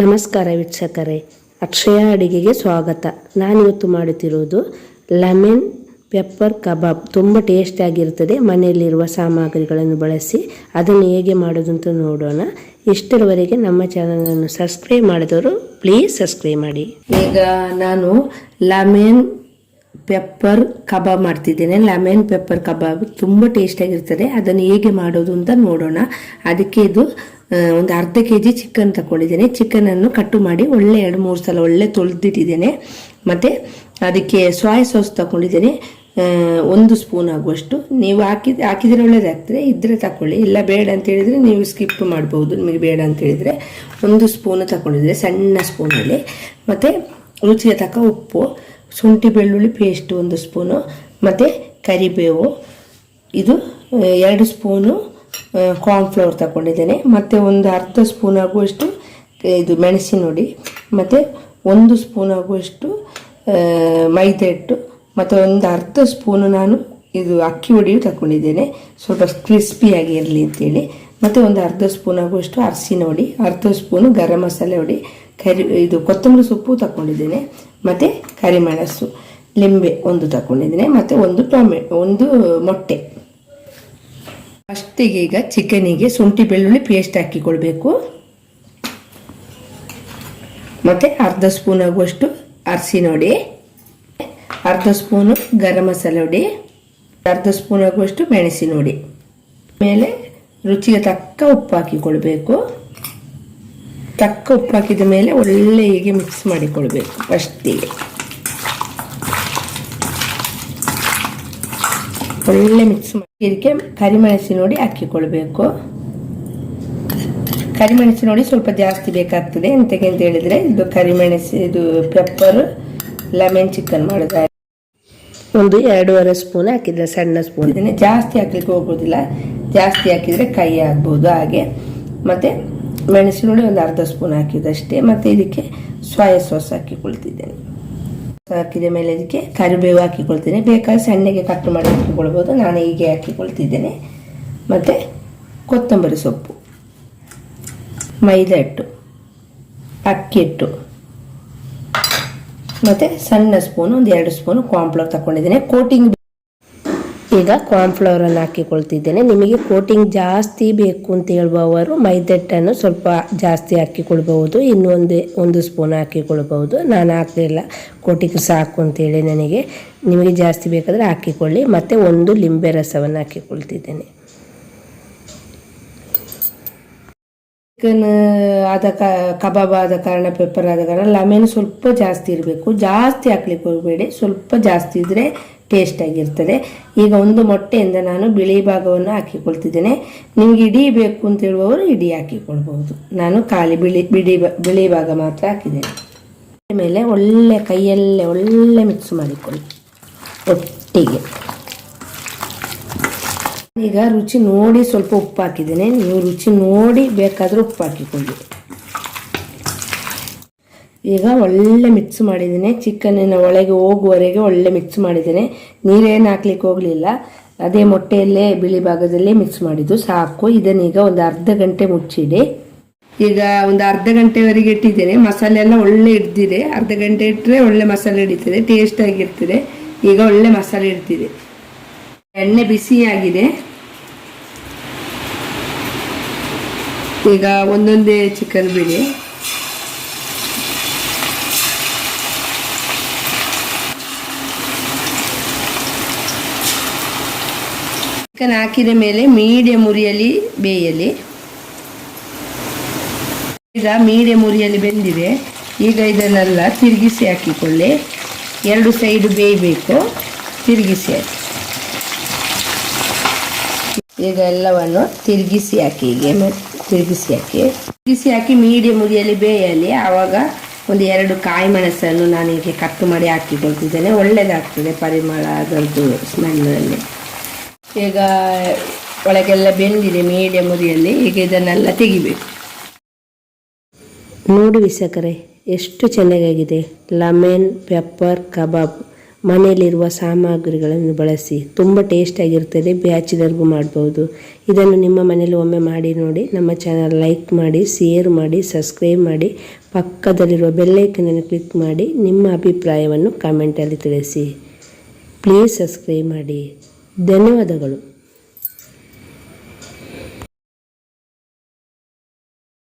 ನಮಸ್ಕಾರ ವೀಕ್ಷಕರೇ. ಅಕ್ಷಯ ಅಡಿಗೆಗೆ ಸ್ವಾಗತ. ನಾನಿವತ್ತು ಮಾಡುತ್ತಿರುವುದು ಲೆಮೆನ್ ಪೆಪ್ಪರ್ ಕಬಾಬ್. ತುಂಬ ಟೇಸ್ಟಿಯಾಗಿರ್ತದೆ ಮನೆಯಲ್ಲಿರುವ ಸಾಮಗ್ರಿಗಳನ್ನು ಬಳಸಿ ಅದನ್ನು ಹೇಗೆ ಮಾಡೋದು ಅಂತ ನೋಡೋಣ. ಇಷ್ಟರವರೆಗೆ ನಮ್ಮ ಚಾನಲನ್ನು ಸಬ್ಸ್ಕ್ರೈಬ್ ಮಾಡಿದವರು ಪ್ಲೀಸ್ ಸಬ್ಸ್ಕ್ರೈಬ್ ಮಾಡಿ. ಈಗ ನಾನು ಲೆಮನ್ ಪೆಪ್ಪರ್ ಕಬಾಬ್ ಮಾಡ್ತಿದ್ದೇನೆ. ಲೆಮೆನ್ ಪೆಪ್ಪರ್ ಕಬಾಬ್ ತುಂಬ ಟೇಸ್ಟಿಯಾಗಿರ್ತದೆ ಅದನ್ನು ಹೇಗೆ ಮಾಡೋದು ಅಂತ ನೋಡೋಣ. ಅದಕ್ಕೆ ಇದು ಒಂದು ಅರ್ಧ ಕೆ ಜಿ ಚಿಕನ್ ತಗೊಂಡಿದ್ದೇನೆ ಚಿಕನನ್ನು ಕಟ್ಟು ಮಾಡಿ ಒಳ್ಳೆ ಎರಡು ಮೂರು ಸಲ ಒಳ್ಳೆ ತೊಳೆದಿಟ್ಟಿದ್ದೇನೆ. ಮತ್ತು ಅದಕ್ಕೆ ಸೋಯಾ ಸಾಸ್ ತಗೊಂಡಿದ್ದೇನೆ ಒಂದು ಸ್ಪೂನ್ ಆಗುವಷ್ಟು. ನೀವು ಹಾಕಿದ, ಹಾಕಿದರೆ ಒಳ್ಳೇದಾಗ್ತದೆ. ಇದ್ರೆ ತಗೊಳ್ಳಿ ಇಲ್ಲ ಬೇಡ ಅಂತ ಹೇಳಿದರೆ ನೀವು ಸ್ಕಿಪ್ ಮಾಡ್ಬೋದು. ನಿಮಗೆ ಬೇಡ ಅಂತ ಹೇಳಿದರೆ ಒಂದು ಸ್ಪೂನು ತಗೊಂಡಿದ್ರೆ ಸಣ್ಣ ಸ್ಪೂನಲ್ಲಿ ಮತ್ತು ರುಚಿಗೆ ತಕ್ಕ ಉಪ್ಪು, ಶುಂಠಿ ಬೆಳ್ಳುಳ್ಳಿ ಪೇಸ್ಟ್ ಒಂದು ಸ್ಪೂನು ಮತ್ತು ಕರಿಬೇವು. ಇದು ಎರಡು ಸ್ಪೂನು ಕಾರ್ನ್ಫ್ಲವರ್ ತಗೊಂಡಿದ್ದೇನೆ ಮತ್ತು ಒಂದು ಅರ್ಧ ಸ್ಪೂನ್ ಆಗುವಷ್ಟು, ಇದು ಮೆಣಸಿನ ಹುಡಿ ಮತ್ತು ಒಂದು ಸ್ಪೂನ್ ಆಗುವಷ್ಟು ಮೈದಾ ಹಿಟ್ಟು. ಮತ್ತು ಒಂದು ಅರ್ಧ ಸ್ಪೂನು ನಾನು ಇದು ಅಕ್ಕಿ ಹುಡಿಯು ತಗೊಂಡಿದ್ದೇನೆ ಸ್ವಲ್ಪ ಕ್ರಿಸ್ಪಿಯಾಗಿ ಇರಲಿ ಅಂತೇಳಿ. ಮತ್ತು ಒಂದು ಅರ್ಧ ಸ್ಪೂನ್ ಆಗುವಷ್ಟು ಅರಸಿನ ಹುಡಿ ಅರ್ಧ ಸ್ಪೂನು ಗರಂ ಮಸಾಲೆ ಹುಡಿ ಕರಿ, ಇದು ಕೊತ್ತಂಬರಿ ಸೊಪ್ಪು ತಗೊಂಡಿದ್ದೇನೆ ಮತ್ತು ಕರಿಮೆಣಸು, ಲಿಂಬೆ ಒಂದು ತಗೊಂಡಿದ್ದೇನೆ ಮತ್ತು ಒಂದು ಟೊಮೆ, ಒಂದು ಮೊಟ್ಟೆ. ಫಸ್ಟಿಗೆ ಈಗ ಚಿಕನಿಗೆ ಶುಂಠಿ ಬೆಳ್ಳುಳ್ಳಿ ಪೇಸ್ಟ್ ಹಾಕಿಕೊಳ್ಬೇಕು. ಮತ್ತೆ ಅರ್ಧ ಸ್ಪೂನ್ ಆಗುವಷ್ಟು ಅರಸಿನ ನೋಡಿ ಅರ್ಧ ಸ್ಪೂನು ಗರಂ ಮಸಾಲೆ ಹುಡಿ ಅರ್ಧ ಸ್ಪೂನ್ ಆಗುವಷ್ಟು ಮೆಣಸಿನ ನೋಡಿ ಮೇಲೆ ರುಚಿಗೆ ತಕ್ಕ ಉಪ್ಪು ಹಾಕಿಕೊಳ್ಬೇಕು. ತಕ್ಕ ಉಪ್ಪು ಹಾಕಿದ ಮೇಲೆ ಒಳ್ಳೆ ಹೀಗೆ ಮಿಕ್ಸ್ ಮಾಡಿಕೊಳ್ಬೇಕು ಫಸ್ಟಿಗೆ ಒಳ್ಳೆ ಮಿಕ್ಸ್ ಮಾಡಿ. ಇದಕ್ಕೆ ಕರಿಮೆಣಸಿನ ನೋಡಿ ಹಾಕಿಕೊಳ್ಬೇಕು. ಕರಿಮೆಣಸು ನೋಡಿ ಸ್ವಲ್ಪ ಜಾಸ್ತಿ ಬೇಕಾಗ್ತದೆ. ಎಂತಕ್ಕೆ ಅಂತ ಹೇಳಿದ್ರೆ ಇದು ಕರಿಮೆಣಸು ಇದು ಪೆಪ್ಪರ್ ಲೆಮನ್ ಚಿಕನ್ ಮಾಡಿದ್ರೆ ಒಂದು ಎರಡೂವರೆ ಸ್ಪೂನ್ ಹಾಕಿದ್ರೆ ಸಣ್ಣ ಸ್ಪೂನ್. ಇದನ್ನು ಜಾಸ್ತಿ ಹಾಕ್ಲಿಕ್ಕೆ ಹೋಗೋದಿಲ್ಲ ಜಾಸ್ತಿ ಹಾಕಿದ್ರೆ ಕೈ ಆಗ್ಬೋದು ಹಾಗೆ. ಮತ್ತೆ ಮೆಣಸಿನ ಹುಡಿ ಒಂದು ಅರ್ಧ ಸ್ಪೂನ್ ಹಾಕಿದಷ್ಟೇ ಮತ್ತೆ ಇದಕ್ಕೆ ಸೋಯಾ ಸಾಸ್ ಹಾಕಿಕೊಳ್ತಿದ್ದೇನೆ. ಹಾಕಿದ ಮೇಲೆ ಅದಕ್ಕೆ ಕರಿಬೇವು ಹಾಕಿಕೊಳ್ತೇನೆ. ಬೇಕಾದ್ರೆ ಸಣ್ಣಗೆ ಕಟ್ ಮಾಡಿ ಹಾಕಿಕೊಳ್ಬೋದು ನಾನು ಹೀಗೆ ಹಾಕಿಕೊಳ್ತಿದ್ದೇನೆ. ಮತ್ತು ಕೊತ್ತಂಬರಿ ಸೊಪ್ಪು, ಮೈದಾ ಹಿಟ್ಟು, ಅಕ್ಕಿ ಹಿಟ್ಟು, ಮತ್ತು ಸಣ್ಣ ಸ್ಪೂನು ಒಂದು ಎರಡು ಸ್ಪೂನು ಕಾಂಪ್ಲೋರ್ ತಗೊಂಡಿದ್ದೇನೆ ಕೋಟಿಂಗ್ ಈಗ ಕಾರ್ನ್ಫ್ಲವರನ್ನು ಹಾಕಿಕೊಳ್ತಿದ್ದೇನೆ. ನಿಮಗೆ ಕೋಟಿಂಗ್ ಜಾಸ್ತಿ ಬೇಕು ಅಂತ ಹೇಳುವವರು ಮೈದಟ್ಟನ್ನು ಸ್ವಲ್ಪ ಜಾಸ್ತಿ ಹಾಕಿಕೊಳ್ಬಹುದು. ಇನ್ನೊಂದು ಒಂದು ಸ್ಪೂನ್ ಹಾಕಿಕೊಳ್ಬಹುದು. ನಾನು ಹಾಕಲಿಲ್ಲ. ಕೋಟಿಂಗ್ ಸಾಕು ಅಂತೇಳಿ ನನಗೆ ನಿಮಗೆ ಜಾಸ್ತಿ ಬೇಕಾದರೆ ಹಾಕಿಕೊಳ್ಳಿ. ಮತ್ತು ಒಂದು ಲಿಂಬೆ ರಸವನ್ನು ಹಾಕಿಕೊಳ್ತಿದ್ದೇನೆ. ಚಿಕನ್ ಆದ ಕಬಾಬ್ ಆದ ಕಾರಣ ಪೆಪ್ಪರ್ ಆದ ಕಾರಣ ಲಮೆನ್ ಸ್ವಲ್ಪ ಜಾಸ್ತಿ ಇರಬೇಕು. ಜಾಸ್ತಿ ಹಾಕ್ಲಿಕ್ಕೆ ಹೋಗಬೇಡಿ. ಸ್ವಲ್ಪ ಜಾಸ್ತಿ ಇದ್ದರೆ ಟೇಸ್ಟ್ ಆಗಿರ್ತದೆ ಈಗ ಒಂದು ಮೊಟ್ಟೆಯಿಂದ ನಾನು ಬಿಳಿ ಭಾಗವನ್ನು ಹಾಕಿಕೊಳ್ತಿದ್ದೇನೆ. ನಿಮ್ಗೆ ಇಡೀ ಬೇಕು ಅಂತ ಹೇಳುವವರು ಇಡೀ ಹಾಕಿಕೊಳ್ಬಹುದು. ನಾನು ಖಾಲಿ ಬಿಳಿ, ಬಿಡಿ ಬಿಳಿ ಭಾಗ ಮಾತ್ರ ಹಾಕಿದ್ದೇನೆ. ಮೇಲೆ ಒಳ್ಳೆ ಕೈಯಲ್ಲೇ ಒಳ್ಳೆ ಮಿಕ್ಸ್ ಮಾಡಿಕೊಳ್ಳಿ. ಒಟ್ಟಿಗೆ. ಈಗ ರುಚಿ ನೋಡಿ ಸ್ವಲ್ಪ ಉಪ್ಪು ಹಾಕಿದ್ದೇನೆ. ನೀವು ರುಚಿ ನೋಡಿ ಬೇಕಾದರೂ ಉಪ್ಪು ಹಾಕಿಕೊಳ್ಳಿ. ಈಗ ಒಳ್ಳೆ ಮಿಕ್ಸ್ ಮಾಡಿದ್ದೀನಿ. ಚಿಕನ್ನಿನ ಒಳಗೆ ಹೋಗುವವರೆಗೆ ಒಳ್ಳೆ ಮಿಕ್ಸ್ ಮಾಡಿದ್ದೀನಿ. ನೀರೇನು ಹಾಕ್ಲಿಕ್ಕೆ ಹೋಗಲಿಲ್ಲ. ಅದೇ ಮೊಟ್ಟೆಯಲ್ಲೇ ಬಿಳಿ ಭಾಗದಲ್ಲೇ ಮಿಕ್ಸ್ ಮಾಡಿದ್ದು. ಸಾಕು. ಇದನ್ನೀಗ ಒಂದು ಅರ್ಧ ಗಂಟೆ ಮುಚ್ಚಿಡಿ. ಈಗ ಒಂದು ಅರ್ಧ ಗಂಟೆವರೆಗೆ ಇಟ್ಟಿದ್ದೇನೆ. ಮಸಾಲೆ ಎಲ್ಲ ಒಳ್ಳೆ ಹಿಡ್ದಿದೆ. ಅರ್ಧ ಗಂಟೆ ಇಟ್ಟರೆ ಒಳ್ಳೆ ಮಸಾಲೆ ಹಿಡಿತದೆ. ಟೇಸ್ಟ್ ಆಗಿರ್ತದೆ. ಈಗ ಒಳ್ಳೆ ಮಸಾಲೆ ಇಡ್ತಿದೆ ಎಣ್ಣೆ ಬಿಸಿಯಾಗಿದೆ. ಈಗ ಒಂದೊಂದೇ ಚಿಕನ್ ಬಿಡಿ. ಚಿಕನ್ ಹಾಕಿದ ಮೇಲೆ ಮೀಡಿಯಂ ಉರಿಯಲ್ಲಿ ಬೇಯಲಿ. ಈಗ ಮೀಡಿಯಂ ಉರಿಯಲ್ಲಿ ಬೆಂದಿದೆ. ಈಗ ಇದನ್ನೆಲ್ಲ ತಿರುಗಿಸಿ ಹಾಕಿಕೊಳ್ಳಿ. ಎರಡು ಸೈಡು ಬೇಯಬೇಕು. ತಿರುಗಿಸಿ ಹಾಕಿ. ಈಗ ಎಲ್ಲವನ್ನು ತಿರುಗಿಸಿ ಹಾಕಿ, ಹೀಗೆ ತಿರುಗಿಸಿ ಹಾಕಿ. ತಿರುಗಿಸಿ ಹಾಕಿ ಮೀಡಿಯಂ ಉರಿಯಲ್ಲಿ ಬೇಯಲಿ. ಆವಾಗ ಒಂದು ಎರಡು ಕಾಯಿ ಮೆಣಸನ್ನು ನಾನು ಹೀಗೆ ಕಟ್ ಮಾಡಿ ಹಾಕಿಕೊಳ್ತಿದ್ದೇನೆ ಒಳ್ಳೆಯದಾಗ್ತದೆ ಪರಿಮಳ ಅದರದ್ದು ಸ್ಮೆಲ್ಲಲ್ಲಿ ಈಗ ಒಳಗೆಲ್ಲ ಬೆಂದಿದೆ ಮೀಡಿಯಂ ಉರಿಯಲ್ಲಿ ಈಗ ಇದನ್ನೆಲ್ಲ ತೆಗಿಬೇಕು. ನೋಡಿ ವೀಕ್ಷಕರೇ, ಎಷ್ಟು ಚೆನ್ನಾಗಾಗಿದೆ. ಲೆಮೆನ್ ಪೆಪ್ಪರ್ ಕಬಾಬ್ ಮನೆಯಲ್ಲಿರುವ ಸಾಮಗ್ರಿಗಳನ್ನು ಬಳಸಿ. ತುಂಬ ಟೇಸ್ಟಾಗಿರ್ತದೆ ಬ್ಯಾಚುಲರ್ಗೂ ಮಾಡ್ಬೋದು. ಇದನ್ನು ನಿಮ್ಮ ಮನೇಲಿ ಒಮ್ಮೆ ಮಾಡಿ ನೋಡಿ. ನಮ್ಮ ಚಾನಲ್ ಲೈಕ್ ಮಾಡಿ ಶೇರ್ ಮಾಡಿ ಸಬ್ಸ್ಕ್ರೈಬ್ ಮಾಡಿ. ಪಕ್ಕದಲ್ಲಿರುವ ಬೆಲ್ಲೈಕನನ್ನು ಕ್ಲಿಕ್ ಮಾಡಿ. ನಿಮ್ಮ ಅಭಿಪ್ರಾಯವನ್ನು ಕಾಮೆಂಟಲ್ಲಿ ತಿಳಿಸಿ. ಪ್ಲೀಸ್ ಸಬ್ಸ್ಕ್ರೈಬ್ ಮಾಡಿ. ಧನ್ಯವಾದಗಳು.